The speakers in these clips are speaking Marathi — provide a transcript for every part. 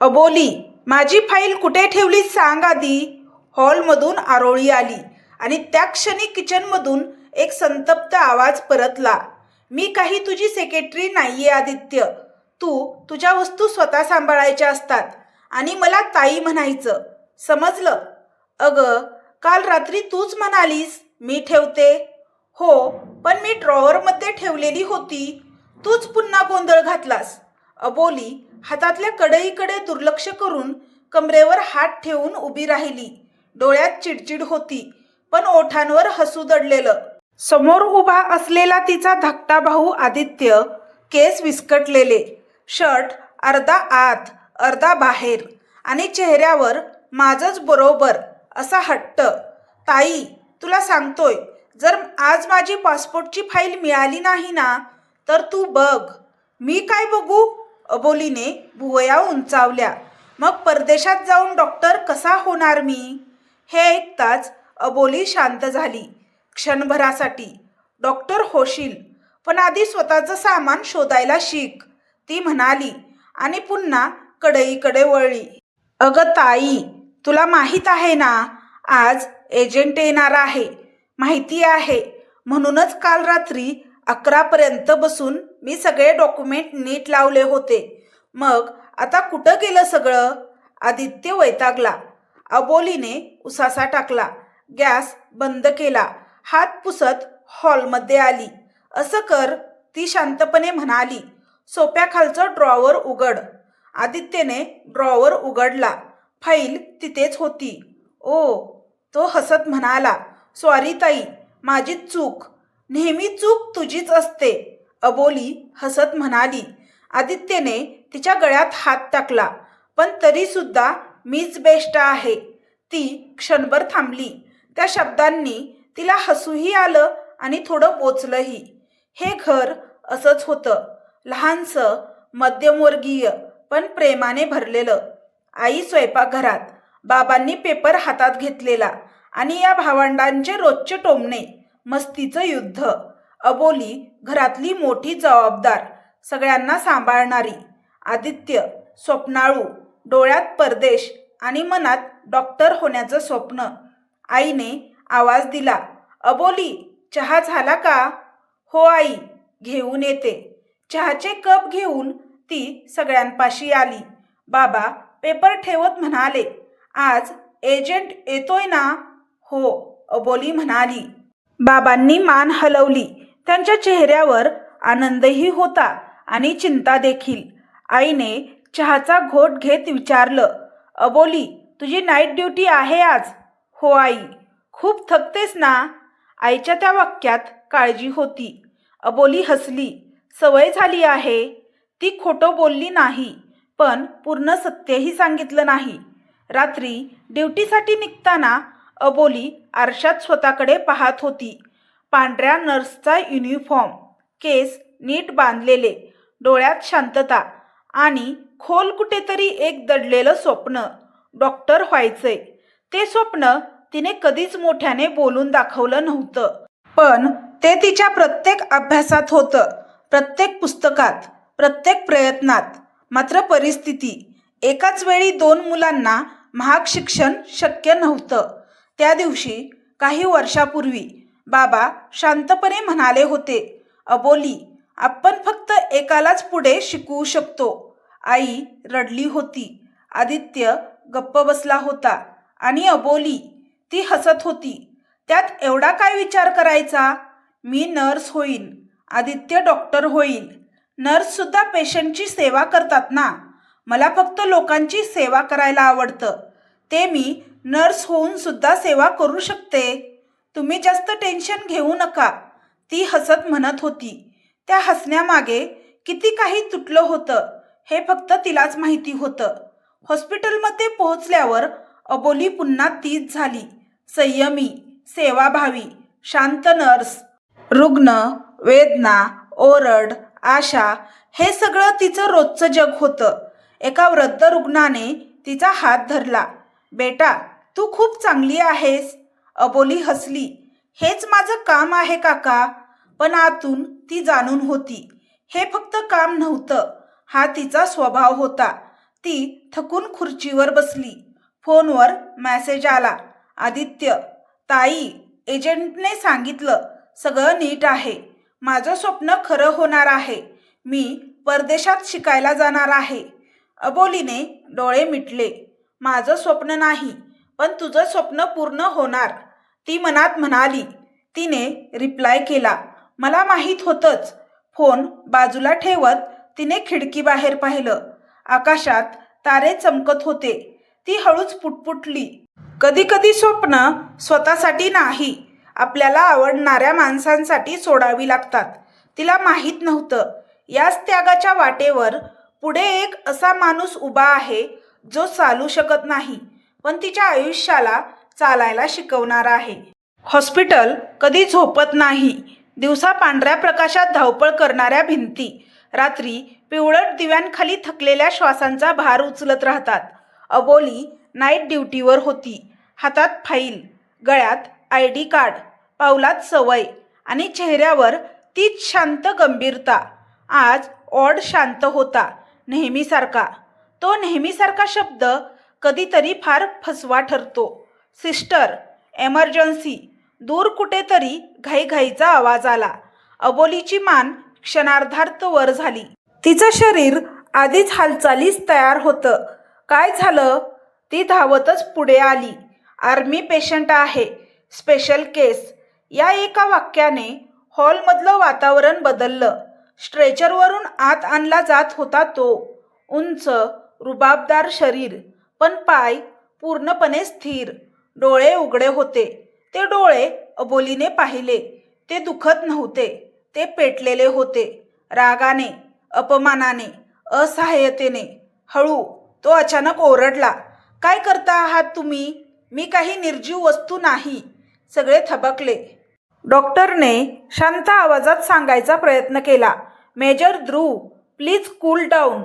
अबोली माझी फाईल कुठे ठेवली सांग आधी. हॉलमधून आरोळी आली आणि त्या क्षणी किचनमधून एक संतप्त आवाज परतला. मी काही तुझी सेक्रेटरी नाहीये आदित्य. तू तुझ्या वस्तू स्वतः सांभाळायच्या असतात आणि मला ताई म्हणायचं. समजलं? अगं काल रात्री तूच म्हणालीस मी ठेवते. हो पण मी ड्रॉवरमध्ये ठेवलेली होती. तूच पुन्हा गोंधळ घातलास. अबोली हातातल्या कडईकडे दुर्लक्ष करून कमरेवर हात ठेवून उभी राहिली. डोळ्यात चिडचिड होती पण ओठांवर हसू दडलेलं. समोर उभा असलेला तिचा धाकटा भाऊ आदित्य केस विस्कटलेले. शर्ट अर्धा आत अर्धा बाहेर आणि चेहऱ्यावर माझंच बरोबर असा हट्ट. ताई तुला सांगतोय जर आज माझी पासपोर्टची फाईल मिळाली नाही ना तर तू बघ. मी काय बघू? अबोलीने भुवया उंचावल्या. मग परदेशात जाऊन डॉक्टर कसा होणार मी? हे ऐकताच अबोली शांत झाली. क्षणभरासाठी. डॉक्टर होशील पण आधी स्वतःचं सामान शोधायला शिक ती म्हणाली आणि पुन्हा कढईकडे वळली. अगं ताई तुला माहीत आहे ना आज एजंट येणार आहे माहिती आहे. म्हणूनच काल रात्री अकरापर्यंत बसून मी सगळे डॉक्युमेंट नीट लावले होते. मग आता कुठं गेलं सगळं? आदित्य वैतागला. अबोलीने उसासा टाकला. गॅस बंद केला. हात पुसत हॉलमध्ये आली. असं कर ती शांतपणे म्हणाली. सोप्याखालचं ड्रॉवर उघड. आदित्यने ड्रॉवर उघडला. फाईल तिथेच होती. ओ तो हसत म्हणाला. सॉरी ताई माझी चूक. नेहमी चूक तुझीच असते. अबोली हसत म्हणाली आदित्यने तिच्या गळ्यात हात टाकला पण तरीसुद्धा मीच बेस्ट आहे. ती क्षणभर थांबली. त्या शब्दांनी तिला हसूही आलं आणि थोडं बोचलंही. हे घर असंच होतं लहानसं मध्यमवर्गीय पण प्रेमाने भरलेलं. आई स्वयंपाकघरात बाबांनी पेपर हातात घेतलेला आणि या भावंडांचे रोजचे टोमणे मस्तीचं युद्ध. अबोली घरातली मोठी जबाबदार सगळ्यांना सांभाळणारी आदित्य स्वप्नाळू डोळ्यात परदेश आणि मनात डॉक्टर होण्याचं स्वप्न. आईने आवाज दिला अबोली चहा झाला का? हो आई घेऊन येते. चहाचे कप घेऊन ती सगळ्यांपाशी आली. बाबा पेपर ठेवत म्हणाले आज एजंट येतोय ना? हो अबोली म्हणाली. बाबांनी मान हलवली. त्यांच्या चेहऱ्यावर आनंदही होता आणि चिंता देखील. आईने चहाचा घोट घेत विचारलं अबोली तुझी नाईट ड्युटी आहे आज. हो आई. खूप थकतेस ना? आईच्या त्या वाक्यात काळजी होती. अबोली हसली. सवय झाली आहे. ती खोटं बोलली नाही पण पूर्ण सत्यही सांगितलं नाही. रात्री ड्युटीसाठी निघताना अबोली आरशात स्वतःकडे पाहत होती. पांढऱ्या नर्सचा युनिफॉर्म केस नीट बांधलेले डोळ्यात शांतता आणि खोल कुठेतरी एक दडलेलं स्वप्न डॉक्टर व्हायचंय. ते स्वप्न तिने कधीच मोठ्याने बोलून दाखवलं नव्हतं. पण ते तिच्या प्रत्येक अभ्यासात होतं प्रत्येक पुस्तकात प्रत्येक प्रयत्नात मात्र परिस्थिती एकाच वेळी दोन मुलांना महाग शिक्षण शक्य नव्हतं. त्या दिवशी काही वर्षापूर्वी बाबा शांतपणे म्हणाले होते अबोली आपण फक्त एकालाच पुढे शिकवू शकतो. आई रडली होती. आदित्य गप्प बसला होता आणि अबोली ती हसत होती. त्यात एवढा काय विचार करायचा? मी नर्स होईन आदित्य डॉक्टर होईल. नर्ससुद्धा पेशंटची सेवा करतात ना? मला फक्त लोकांची सेवा करायला आवडतं. ते मी नर्स होऊन सुद्धा सेवा करू शकते. तुम्ही जास्त टेन्शन घेऊ नका. ती हसत म्हणत होती. त्या हसण्यामागे किती काही तुटलं होतं हे फक्त तिलाच माहिती होतं. हॉस्पिटलमध्ये पोहोचल्यावर अबोली पुन्हा तीच झाली. संयमी सेवाभावी शांत नर्स. रुग्ण वेदना ओरड आशा हे सगळं तिचं रोजचं जग होतं. एका वृद्ध रुग्णाने तिचा हात धरला. बेटा तू खूप चांगली आहेस. अबोली हसली. हेच माझं काम आहे काका. पण आतून ती जाणून होती. हे फक्त काम नव्हतं. हा तिचा स्वभाव होता. ती थकून खुर्चीवर बसली. फोनवर मॅसेज आला. आदित्य ताई एजंटने सांगितलं सगळं नीट आहे. माझं स्वप्न खरं होणार आहे. मी परदेशात शिकायला जाणार आहे. अबोलीने डोळे मिटले. माझं स्वप्न नाही पण तुझं स्वप्न पूर्ण होणार. ती मनात म्हणाली. तिने रिप्लाय केला. मला माहीत होतंच. फोन बाजूला ठेवत तिने खिडकीबाहेर पाहिलं. आकाशात तारे चमकत होते. ती हळूच पुटपुटली. कधी कधी स्वप्न स्वतःसाठी नाही. आपल्याला आवडणाऱ्या माणसांसाठी सोडावी लागतात. तिला माहीत नव्हतं. याच त्यागाच्या वाटेवर पुढे एक असा माणूस उभा आहे जो चालू शकत नाही. पण तिच्या आयुष्याला चालायला शिकवणार आहे. हॉस्पिटल कधी झोपत नाही. दिवसा पांढऱ्या प्रकाशात धावपळ करणाऱ्या भिंती. रात्री पिवळट दिव्यांखाली थकलेल्या श्वासांचा भार उचलत राहतात. अबोली नाईट ड्युटीवर होती. हातात फाईल गळ्यात आय डी कार्ड पावलात सवय आणि चेहऱ्यावर तीच शांत गंभीरता. आज ऑड शांत होता नेहमीसारखा. तो नेहमीसारखा शब्द कधीतरी फार फसवा ठरतो. सिस्टर एमर्जन्सी दूर कुठेतरी घाईघाईचा आवाज आला. अबोलीची मान क्षणार्धार्थ वर झाली. तिचं शरीर आधीच हालचालीस तयार होतं. काय झालं? ती धावतच पुढे आली. आर्मी पेशंट आहे. Special case. या एका वाक्याने हॉलमधलं वातावरण बदललं. स्ट्रेचरवरून आत आणला जात होता तो. उंच रुबाबदार शरीर. पण पाय पूर्णपणे स्थिर. डोळे उघडे होते. ते डोळे अबोलीने पाहिले. ते दुखत नव्हते. ते पेटलेले होते. रागाने अपमानाने असहाय्यतेने हळू तो अचानक ओरडला काय करता आहात तुम्ही? मी काही निर्जीव वस्तू नाही. सगळे थबकले. डॉक्टरने शांत आवाजात सांगायचा प्रयत्न केला. Major Dhruv please cool down.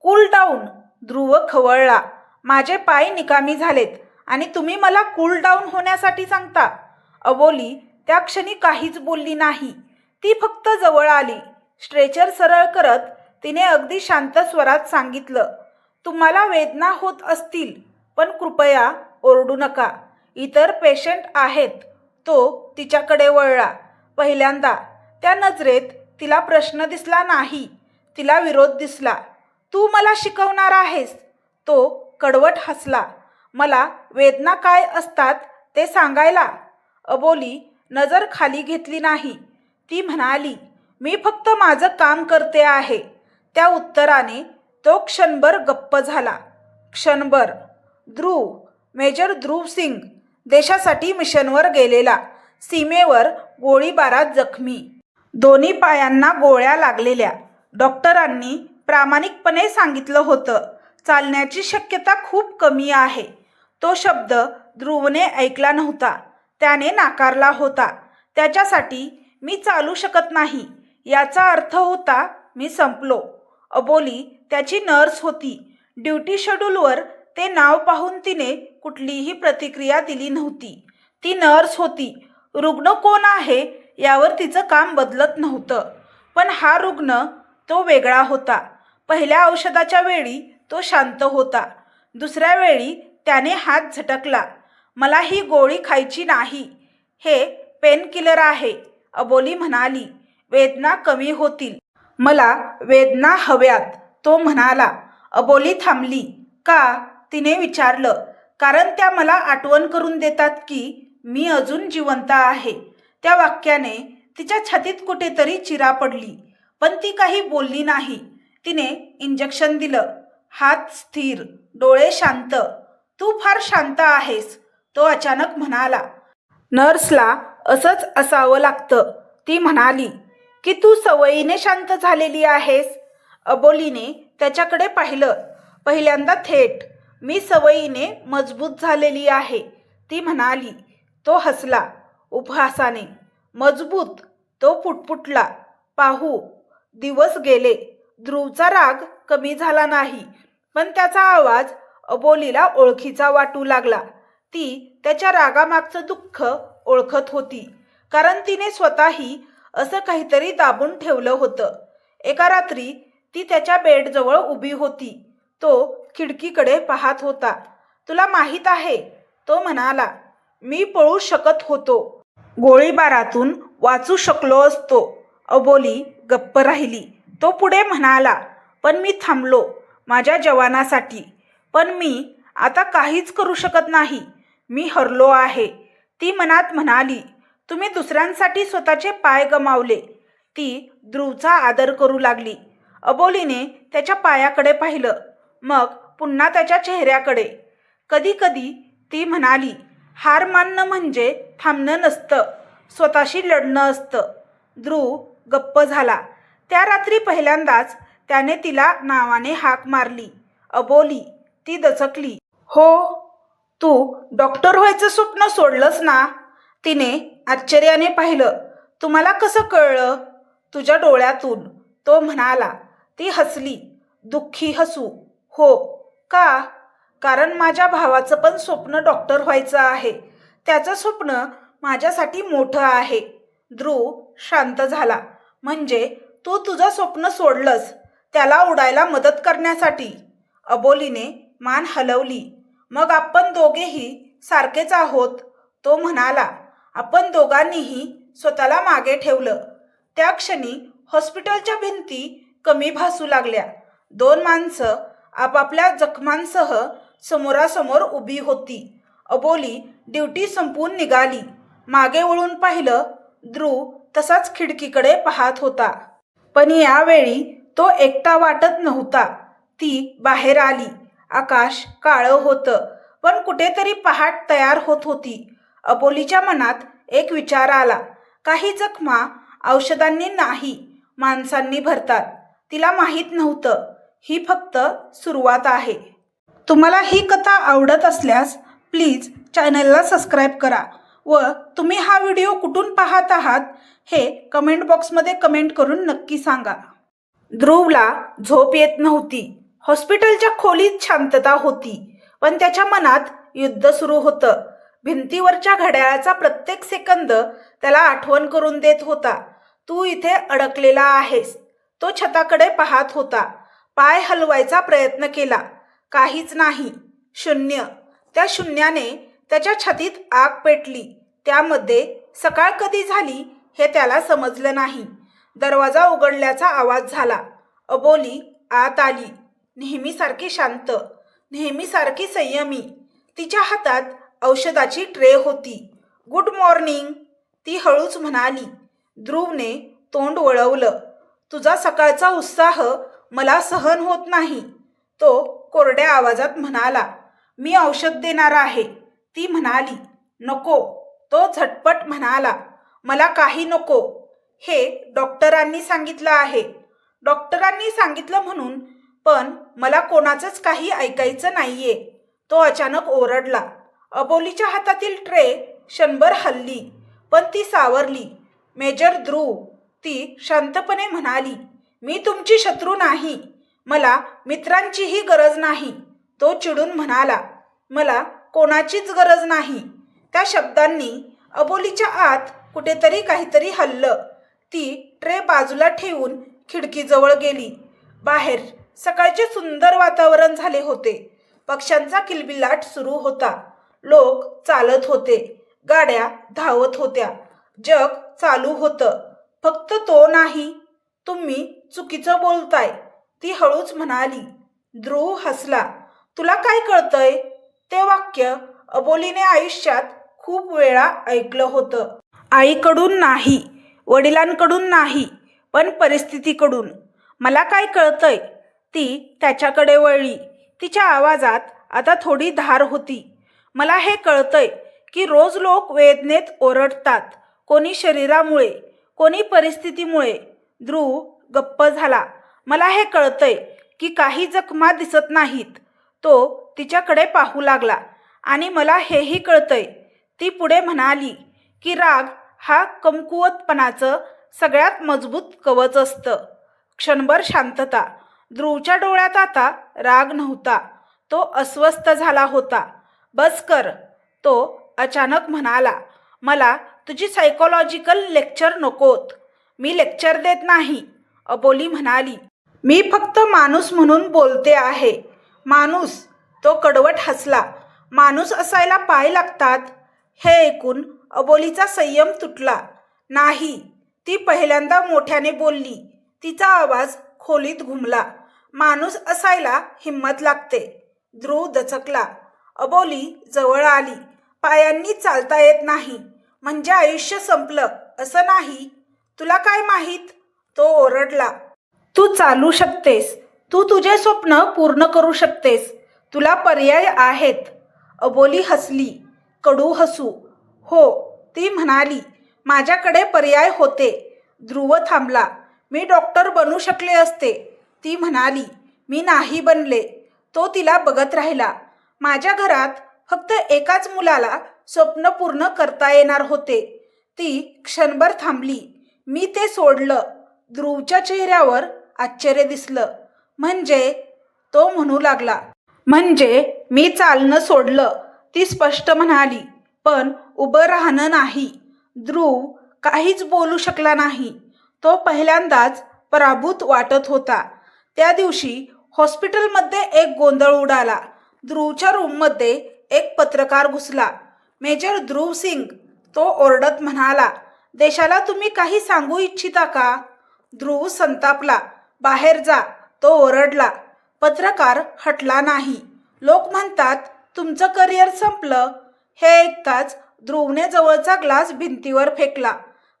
Cool down Dhruv खवळला. माझे पाय निकामी झालेत. आणि तुम्ही मला कूल डाऊन होण्यासाठी सांगता. अबोली त्या क्षणी काहीच बोलली नाही. ती फक्त जवळ आली. स्ट्रेचर सरळ करत तिने अगदी शांत स्वरात सांगितलं तुम्हाला वेदना होत असतील पण कृपया ओरडू नका. इतर पेशंट आहेत. तो तिच्याकडे वळला. पहिल्यांदा त्या नजरेत तिला प्रश्न दिसला नाही. तिला विरोध दिसला. तू मला शिकवणार आहेस. तो कडवट हसला. मला वेदना काय असतात ते सांगायला. अबोली नजर खाली घेतली नाही. ती म्हणाली मी फक्त माझं काम करते आहे. त्या उत्तराने तो क्षणभर गप्प झाला. क्षणभर. ध्रुव मेजर ध्रुव सिंग देशासाठी मिशनवर गेलेला. सीमेवर गोळीबारात जखमी. दोन्ही पायांना गोळ्या लागलेल्या. डॉक्टरांनी प्रामाणिकपणे सांगितलं होतं चालण्याची शक्यता खूप कमी आहे. तो शब्द ध्रुवने ऐकला नव्हता. त्याने नाकारला होता. त्याच्यासाठी मी चालू शकत नाही. याचा अर्थ होता मी संपलो. अबोली त्याची नर्स होती. ड्युटी शेड्यूलवर ते नाव पाहून तिने कुठलीही प्रतिक्रिया दिली नव्हती. ती नर्स होती. रुग्ण कोण आहे यावर तिचं काम बदलत नव्हतं. पण हा रुग्ण तो वेगळा होता. पहिल्या औषधाच्या वेळी तो शांत होता. दुसऱ्या वेळी त्याने हात झटकला. मला ही गोळी खायची नाही. हे पेनकिलर आहे अबोली म्हणाली. वेदना कमी होतील. मला वेदना हव्यात तो म्हणाला. अबोली थांबली. का? तिने विचारलं. कारण त्या मला आठवण करून देतात की मी अजून जिवंत आहे. त्या वाक्याने तिच्या छातीत कुठेतरी चिरा पडली. पण ती काही बोलली नाही. तिने इंजेक्शन दिलं. हात स्थिर डोळे शांत. तू फार शांत आहेस तो अचानक म्हणाला. नर्सला असंच असावं लागतं. ती म्हणाली की तू सवयीने शांत झालेली आहेस. अबोलीने त्याच्याकडे पाहिलं. पहिल्यांदा थेट. मी सवयीने मजबूत झालेली आहे. ती म्हणाली. तो हसला उपहासाने. मजबूत. तो पुटपुटला. पाहू. दिवस गेले. ध्रुवचा राग कमी झाला नाही पण त्याचा आवाज अबोलीला ओळखीचा वाटू लागला. ती त्याच्या रागामागचं दुःख ओळखत होती कारण तिने स्वतःही असं काहीतरी दाबून ठेवलं होतं. एका रात्री ती त्याच्या बेडजवळ उभी होती. तो खिडकीकडे पाहत होता. तुला माहीत आहे तो म्हणाला मी पळू शकत होतो. गोळीबारातून वाचू शकलो असतो. अबोली गप्प राहिली. तो पुढे म्हणाला पण मी थांबलो माझ्या जवानासाठी. पण मी आता काहीच करू शकत नाही. मी हरलो आहे. ती मनात म्हणाली तुम्ही दुसऱ्यांसाठी स्वतःचे पाय गमावले. ती ध्रुवचा आदर करू लागली. अबोलीने त्याच्या पायाकडे पाहिलं. मग पुन्हा त्याच्या चेहऱ्याकडे. कधी कधी ती म्हणाली हार मानणं म्हणजे थांबणं नसतं. स्वतःशी लढणं असतं. ध्रुव गप्प झाला. त्या रात्री पहिल्यांदाच त्याने तिला नावाने हाक मारली. अबोली ती दचकली. हो तू डॉक्टर व्हायचं स्वप्न सोडलंस ना? तिने आश्चर्याने पाहिलं. तुम्हाला कसं कळलं? तुझ्या डोळ्यातून. तो म्हणाला. ती हसली. दुःखी हसू. हो. का? कारण माझ्या भावाचं पण स्वप्न डॉक्टर व्हायचं आहे. त्याचं स्वप्न माझ्यासाठी मोठं आहे. ध्रुव शांत झाला. म्हणजे तू तुझं स्वप्न सोडलंस त्याला उडायला मदत करण्यासाठी? अबोलीने मान हलवली. मग आपण दोघेही सारखेच आहोत तो म्हणाला. आपण दोघांनीही स्वतःला मागे ठेवलं. त्या क्षणी हॉस्पिटलच्या भिंती कमी भासू लागल्या. दोन माणसं आपापल्या जखमांसह समोरासमोर उभी होती. अबोली ड्युटी संपवून निघाली. मागे वळून पाहिलं ध्रुव तसाच खिडकीकडे पाहत होता. पण यावेळी तो एकटा वाटत नव्हता. ती बाहेर आली. आकाश काळं होतं पण कुठेतरी पहाट तयार होत होती. अबोलीच्या मनात एक विचार आला काही जखमा औषधांनी नाही माणसांनी भरतात. तिला माहीत नव्हतं ही फक्त सुरुवात आहे. तुम्हाला ही कथा आवडत असल्यास प्लीज चॅनलला सबस्क्राईब करा व तुम्ही हा व्हिडिओ कुठून पाहत आहात हे कमेंट बॉक्समध्ये कमेंट करून नक्की सांगा. ध्रुवला झोप येत नव्हती. हॉस्पिटलच्या खोलीत शांतता होती पण त्याच्या मनात युद्ध सुरू होतं. भिंतीवरच्या घड्याळाचा प्रत्येक सेकंद त्याला आठवण करून देत होता. तू इथे अडकलेला आहेस. तो छताकडे पाहत होता. पाय हलवायचा प्रयत्न केला. काहीच नाही. शून्य. त्या शून्याने त्याच्या छातीत आग पेटली. त्यामध्ये सकाळ कधी झाली हे त्याला समजलं नाही. दरवाजा उघडल्याचा आवाज झाला. अबोली आत आली. नेहमीसारखी शांत नेहमीसारखी संयमी. तिच्या हातात औषधाची ट्रे होती. Good morning. ती हळूच म्हणाली. ध्रुवने तोंड वळवलं. तुझा सकाळचा उत्साह मला सहन होत नाही. तो कोरड्या आवाजात म्हणाला. मी औषध देणार आहे. ती म्हणाली. नको. तो झटपट म्हणाला. मला काही नको. हे डॉक्टरांनी सांगितलं आहे. डॉक्टरांनी सांगितलं म्हणून पण मला कोणाचंच काही ऐकायचं नाहीये. तो अचानक ओरडला. अबोलीच्या हातातील ट्रे क्षणभर हल्ली पण ती सावरली. मेजर ध्रुव ती शांतपणे म्हणाली मी तुमची शत्रू नाही. मला मित्रांचीही गरज नाही. तो चिडून म्हणाला मला कोणाचीच गरज नाही. त्या शब्दांनी अबोलीच्या आत कुठेतरी काहीतरी हल्लं. ती ट्रे बाजूला ठेवून खिडकीजवळ गेली. बाहेर सकाळचे सुंदर वातावरण झाले होते. पक्ष्यांचा किलबिलाट सुरू होता. लोक चालत होते. गाड्या धावत होत्या. जग चालू होतं. फक्त तो नाही. तुम्ही चुकीचं बोलताय. ती हळूच म्हणाली. ध्रुव हसला. तुला काय कळतंय? ते वाक्य अबोलीने आयुष्यात खूप वेळा ऐकलं होतं. आईकडून नाही. वडिलांकडून नाही. पण परिस्थितीकडून. मला काय कळतंय? ती त्याच्याकडे वळली. तिच्या आवाजात आता थोडी धार होती. मला हे कळतंय की रोज लोक वेदनेत ओरडतात कोणी शरीरामुळे कोणी परिस्थितीमुळे. ध्रुव गप्प झाला. मला हे कळतंय की काही जखमा दिसत नाहीत. तो तिच्याकडे पाहू लागला आणि मला हेही कळतंय. ती पुढे म्हणाली की राग हा कमकुवतपणाचं सगळ्यात मजबूत कवच असतं. क्षणभर शांतता ध्रुवच्या डोळ्यात आता राग नव्हता. तो अस्वस्थ झाला होता. बस कर. तो अचानक म्हणाला मला तुझी सायकोलॉजिकल लेक्चर नकोत. मी लेक्चर देत नाही. अबोली म्हणाली मी फक्त माणूस म्हणून बोलते आहे. माणूस. तो कडवट हसला माणूस असायला पाय लागतात? हे ऐकून अबोलीचा संयम तुटला. नाही. ती पहिल्यांदा मोठ्याने बोलली. तिचा आवाज खोलीत घुमला. माणूस असायला हिंमत लागते. ध्रुव दचकला. अबोली जवळ आली. पायांनी चालता येत नाही. म्हणजे आयुष्य संपलं. असं नाही. तुला काय माहीत? तो ओरडला. तू चालू शकतेस. तू तुझे स्वप्न पूर्ण करू शकतेस. तुला पर्याय आहेत. अबोली हसली. कडू हसू. हो ती म्हणाली माझ्याकडे पर्याय होते. ध्रुव थांबला. मी डॉक्टर बनू शकले असते. ती म्हणाली मी नाही बनले. तो तिला बघत राहिला. माझ्या घरात फक्त एकाच मुलाला स्वप्न पूर्ण करता येणार होते. ती क्षणभर थांबली. मी ते सोडलं. ध्रुवच्या चेहऱ्यावर आश्चर्य दिसलं. म्हणजे तो म्हणू लागला म्हणजे मी चालणं सोडलं. ती स्पष्ट म्हणाली पण उभं राहणं नाही. ध्रुव काहीच बोलू शकला नाही. तो पहिल्यांदाच पराभूत वाटत होता. त्या दिवशी हॉस्पिटलमध्ये एक गोंधळ उडाला. ध्रुवच्या रूममध्ये एक पत्रकार घुसला. मेजर ध्रुव सिंग तो ओरडत म्हणाला देशाला तुम्ही काही सांगू इच्छिता का? ध्रुव संतापला बाहेर जा. तो ओरडला पत्रकार हटला नाही. लोक म्हणतात तुमचं करिअर संपलं. हे ऐकताच ध्रुवने जवळचा ग्लास भिंतीवर फेकला.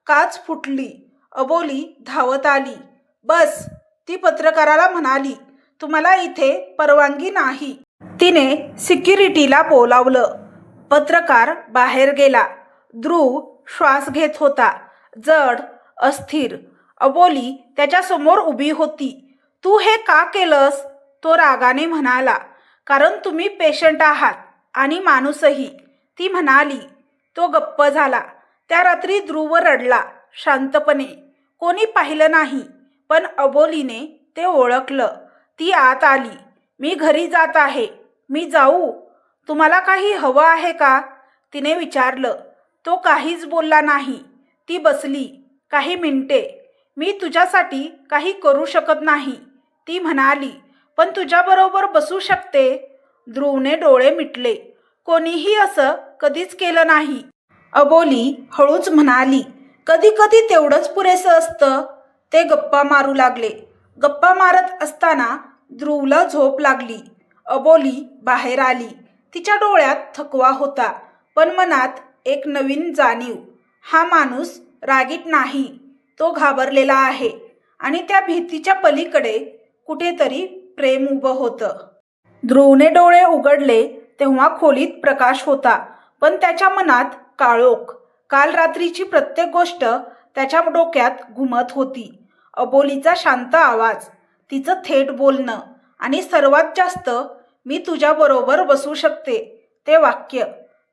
काच फुटली. अबोली धावत आली. बस. ती पत्रकाराला म्हणाली तुम्हाला इथे परवानगी नाही. तिने सिक्युरिटीला बोलावलं. पत्रकार बाहेर गेला. ध्रुव श्वास घेत होता. जड अस्थिर अबोली त्याच्यासमोर उभी होती. तू हे का केलंस? तो रागाने म्हणाला. कारण तुम्ही पेशंट आहात आणि माणूसही. ती म्हणाली. तो गप्प झाला. त्या रात्री ध्रुव रडला शांतपणे. कोणी पाहिलं नाही. पण अबोलीने ते ओळखलं. ती आत आली. मी घरी जात आहे. मी जाऊ. तुम्हाला काही हवं आहे का? तिने विचारलं. तो काहीच बोलला नाही. ती बसली. काही मिनटे. मी तुझ्यासाठी काही करू शकत नाही. ती म्हणाली. पण तुझ्याबरोबर बसू शकते. ध्रुवने डोळे मिटले. कोणीही असं कधीच केलं नाही. अबोली हळूच म्हणाली. कधी कधी तेवढंच पुरेसं असतं. ते गप्पा मारू लागले. गप्पा मारत असताना ध्रुवला झोप लागली. अबोली बाहेर आली. तिच्या डोळ्यात थकवा होता पण मनात एक नवीन जाणीव. हा माणूस रागीट नाही तो घाबरलेला आहे आणि त्या भीतीच्या पलीकडे कुठेतरी प्रेम उभं होतं. ध्रुवने डोळे उघडले तेव्हा खोलीत प्रकाश होता पण त्याच्या मनात काळोख. काल रात्रीची प्रत्येक गोष्ट त्याच्या डोक्यात घुमत होती. अबोलीचा शांत आवाज तिचं थेट बोलणं आणि सर्वात जास्त मी तुझ्याबरोबर बसू शकते ते वाक्य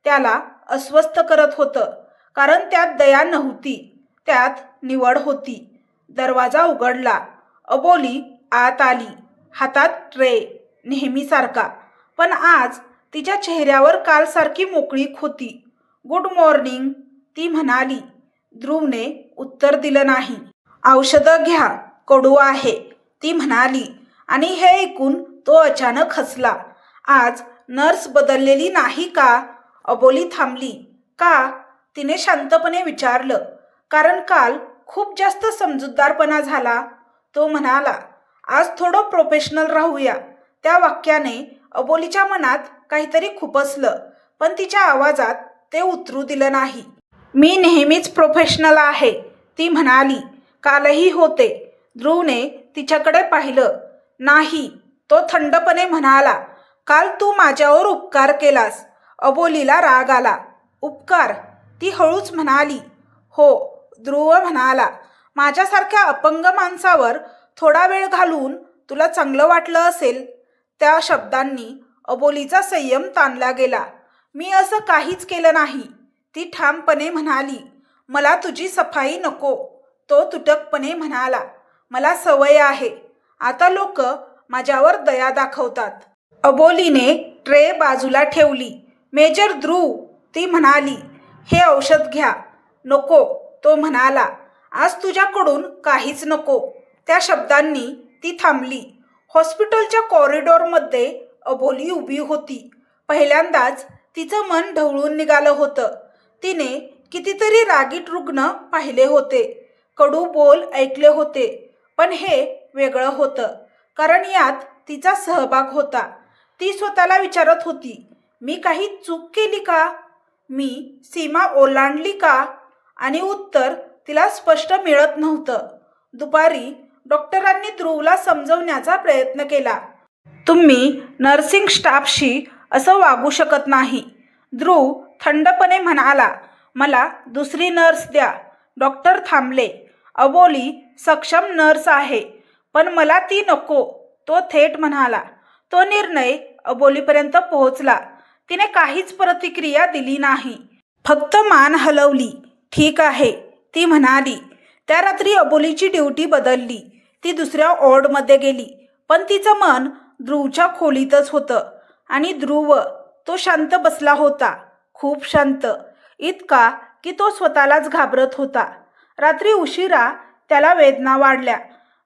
त्याला अस्वस्थ करत होतं कारण त्यात दया नव्हती त्यात निवड होती. दरवाजा उघडला. अबोली आत आली. हातात ट्रे नेहमीसारखा. पण आज तिच्या चेहऱ्यावर कालसारखी मोकळीक होती. गुड मॉर्निंग ती म्हणाली. ध्रुवने उत्तर दिलं नाही. औषधं घ्या कडू आहे ती म्हणाली. आणि हे ऐकून तो अचानक हसला. आज नर्स बदललेली नाही का? अबोली थांबली. का? तिने शांतपणे विचारलं. कारण काल खूप जास्त समजूतदारपणा झाला. तो म्हणाला आज थोडं प्रोफेशनल राहूया. त्या वाक्याने अबोलीच्या मनात काहीतरी खुपसलं पण तिच्या आवाजात ते उतरू दिलं नाही. मी नेहमीच प्रोफेशनल आहे. ती म्हणाली कालही होते. ध्रुवने तिच्याकडे पाहिलं. नाही. तो थंडपणे म्हणाला काल तू माझ्यावर उपकार केलास. अबोलीला राग आला उपकार? ती हळूच म्हणाली हो. ध्रुव म्हणाला माझ्यासारख्या अपंग माणसावर थोडा वेळ घालून तुला चांगलं वाटलं असेल. त्या शब्दांनी अबोलीचा संयम ताणला गेला मी असं काहीच केलं नाही. ती ठामपणे म्हणाली मला तुझी सफाई नको. तो तुटकपणे म्हणाला मला सवय आहे. आता लोक माझ्यावर दया दाखवतात. अबोलीने ट्रे बाजूला ठेवली. मेजर ध्रुव ती म्हणाली हे औषध घ्या. नको तो म्हणाला आज तुझ्याकडून काहीच नको. त्या शब्दांनी ती थांबली. हॉस्पिटलच्या कॉरिडॉरमध्ये अबोली उभी होती. पहिल्यांदाच तिचं मन ढवळून निघालं होतं. तिने कितीतरी रागीट रुग्ण पाहिले होते. कडू बोल ऐकले होते पण हे वेगळं होतं कारण यात तिचा सहभाग होता. ती स्वतःला विचारत होती मी काही चूक केली का? मी सीमा ओलांडली का? आणि उत्तर तिला स्पष्ट मिळत नव्हतं. दुपारी डॉक्टरांनी ध्रुवला समजवण्याचा प्रयत्न केला. तुम्ही नर्सिंग स्टाफशी असं वागू शकत नाही. ध्रुव थंडपणे म्हणाला मला दुसरी नर्स द्या. डॉक्टर थांबले. अबोली सक्षम नर्स आहे पण मला ती नको. तो थेट म्हणाला. तो निर्णय अबोलीपर्यंत पोहोचला. तिने काहीच प्रतिक्रिया दिली नाही. फक्त मान हलवली. ठीक आहे ती म्हणाली. त्या रात्री अबोलीची ड्युटी बदलली. ती दुसऱ्या वॉर्डमध्ये गेली. पण तिचं मन ध्रुवच्या खोलीतच होतं. आणि ध्रुव तो शांत बसला होता. खूप शांत. इतका की तो स्वतःलाच घाबरत होता. रात्री उशिरा त्याला वेदना वाढल्या.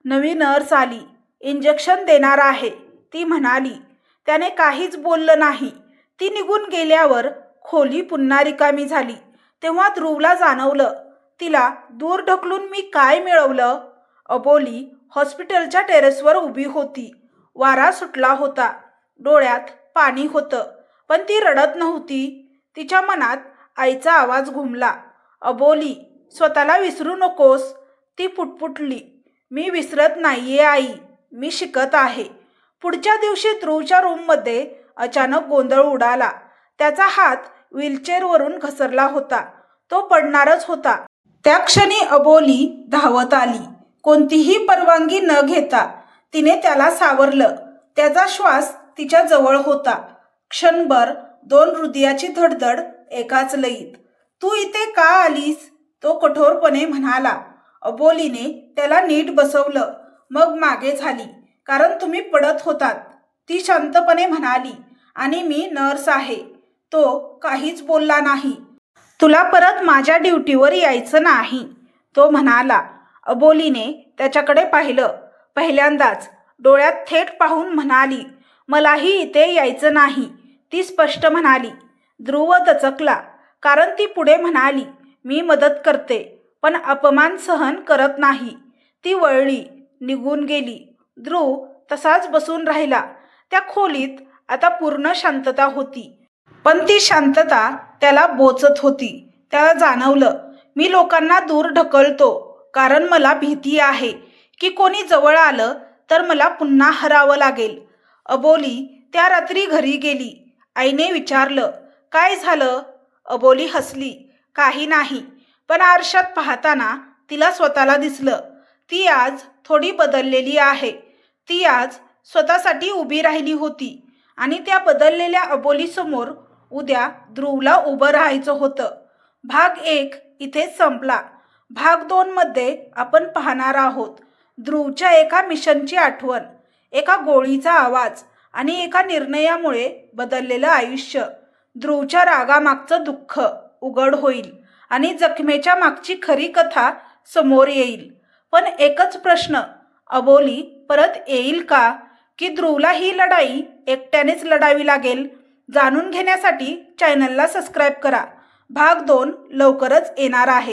नवी नर्स आली. इंजेक्शन देणार आहे. ती म्हणाली त्याने काहीच बोललं नाही. ती निघून गेल्यावर खोली पुन्हा रिकामी झाली. तेव्हा ध्रुवला जाणवलं तिला दूर ढकलून मी काय मिळवलं? अबोली हॉस्पिटलच्या टेरेसवर उभी होती. वारा सुटला होता. डोळ्यात पाणी होतं. पण ती रडत नव्हती. तिच्या मनात आईचा आवाज घुमला. अबोली स्वतःला विसरू नकोस. ती पुटपुटली. मी विसरत नाहीये आई. मी शिकत आहे. पुढच्या दिवशी ध्रुवच्या रूममध्ये अचानक गोंधळ उडाला. त्याचा हात व्हीलचेअरवरून घसरला होता. तो पडणारच होता. त्या क्षणी अबोली धावत आली. कोणतीही परवानगी न घेता तिने त्याला सावरलं. त्याचा श्वास तिच्या जवळ होता. क्षणभर दोन हृदयाची धडधड एकाच लईत तू इथे का आलीस? तो कठोरपणे म्हणाला. अबोलीने त्याला नीट बसवलं. मग मागे झाली. कारण तुम्ही पडत होतात. ती शांतपणे म्हणाली. आणि मी नर्स आहे. तो काहीच बोलला नाही. तुला परत माझ्या ड्युटीवर यायचं नाही. तो म्हणाला. अबोलीने त्याच्याकडे पाहिलं. पहिल्यांदाच डोळ्यात थेट पाहून म्हणाली मलाही इथे यायचं नाही. ती स्पष्ट म्हणाली ध्रुव दचकला कारण ती पुढे म्हणाली मी मदत करते पण अपमान सहन करत नाही ती वळली निघून गेली. ध्रुव तसाच बसून राहिला. त्या खोलीत आता पूर्ण शांतता होती. पण ती शांतता त्याला बोचत होती. त्याला जाणवलं मी लोकांना दूर ढकलतो कारण मला भीती आहे की कोणी जवळ आलं तर मला पुन्हा हरावं लागेल अबोली त्या रात्री घरी गेली. आईने विचारलं काय झालं? अबोली हसली काही नाही. पण आरशात पाहताना तिला स्वतःला दिसलं ती आज थोडी बदललेली आहे. ती आज स्वतःसाठी उभी राहिली होती आणि त्या बदललेल्या अबोलीसमोर उद्या ध्रुवला उभं राहायचं होतं. भाग एक इथेच संपला. भाग दोनमध्ये आपण पाहणार आहोत ध्रुवच्या एका मिशनची आठवण एका गोळीचा आवाज. आणि एका निर्णयामुळे बदललेलं आयुष्य. ध्रुवच्या रागामागचं दुःख उघड होईल आणि जखमेच्या मागची खरी कथा समोर येईल. पण एकच प्रश्न अबोली परत येईल का? की ध्रुवला ही लढाई एकट्यानेच लढावी लागेल? जाणून घेण्यासाठी चॅनलला सबस्क्राईब करा. भाग दोन लवकरच येणार आहे.